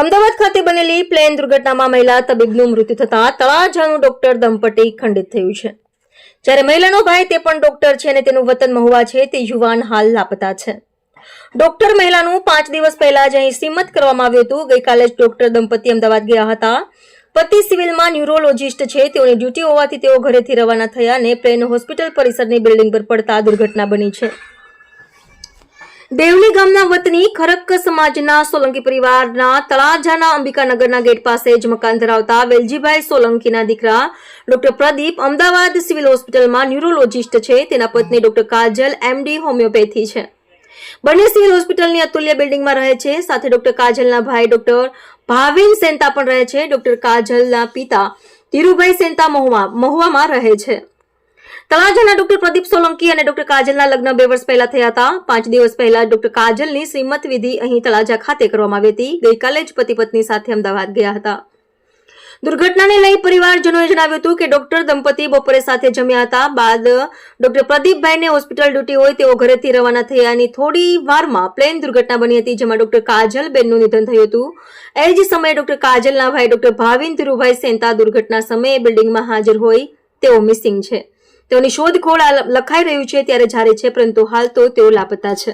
અમદાવાદ ખાતે બનેલી પ્લેન દુર્ઘટનામાં મહિલા તબીબનું મૃત્યુ થતા તળાજાનું ડોક્ટર દંપતી ખંડિત થયું છે. જ્યારે મહિલાનો ભાઈ તે પણ ડોક્ટર છે અને તેનું વતન મહુવા છે, તે યુવાન હાલ લાપતા છે. ડોક્ટર મહિલાનું પાંચ દિવસ પહેલા જ અહીં સીમત કરવામાં આવ્યું હતું. ગઈકાલે જ ડોક્ટર દંપતી અમદાવાદ ગયા હતા. પતિ સિવિલમાં ન્યુરોલોજિસ્ટ છે. તેઓની ડ્યુટી હોવાથી તેઓ ઘરેથી રવાના થયા અને પ્લેન હોસ્પિટલ પરિસરની બિલ્ડિંગ પર પડતા દુર્ઘટના બની છે. દેવલી ગામના વતની ખરક્ક સમાજના સોલંકી પરિવારના તળાજાના અંબિકાનગરના ગેટ પાસે જ મકાન ધરાવતા વેલજીભાઈ સોલંકીના દીકરા ડોક્ટર પ્રદીપ અમદાવાદ સિવિલ હોસ્પિટલમાં ન્યુરોલોજિસ્ટ છે. તેના પત્ની ડોક્ટર કાજલ એમડી હોમિયોપેથી છે. બંને સિવિલ હોસ્પિટલની અતુલ્ય બિલ્ડિંગમાં રહે છે. સાથે ડોક્ટર કાજલના ભાઈ ડોક્ટર ભાવિન સેન્તા પણ રહે છે. ડોક્ટર કાજલના પિતા ધીરુભાઈ સેન્તા મહુવા મહુવામાં રહે છે. તળાજાના ડોક્ટર પ્રદીપ સોલંકી અને ડોક્ટર કાજલના લગ્ન બે વર્ષ પહેલા થયા હતા. પાંચ દિવસ પહેલા ડોક્ટર કાજલની શ્રીમત વિધિ અહીં તળાજા ખાતે કરવામાં આવી હતી. ગઈકાલે જ પતિ પત્ની સાથે અમદાવાદ ગયા હતા. દુર્ઘટનાને લઈ પરિવારજનોએ જણાવ્યું હતું કે ડોક્ટર દંપતી બપોરે સાથે જમ્યા હતા. બાદ ડોક્ટર પ્રદીપભાઈને હોસ્પિટલ ડ્યુટી હોય તેઓ ઘરેથી રવાના થયાની થોડી વારમાં પ્લેન દુર્ઘટના બની હતી જેમાં ડોક્ટર કાજલબેનનું નિધન થયું હતું. એ જ સમયે ડોક્ટર કાજલના ભાઈ ડોક્ટર ભાવિન ધીરુભાઈ સેન્તા દુર્ઘટના સમયે બિલ્ડિંગમાં હાજર હોય તેઓ મિસિંગ છે. તેઓની શોધખોળ લખાઈ રહ્યું છે ત્યારે જારી છે પરંતુ હાલ તો તેઓ લાપતા છે.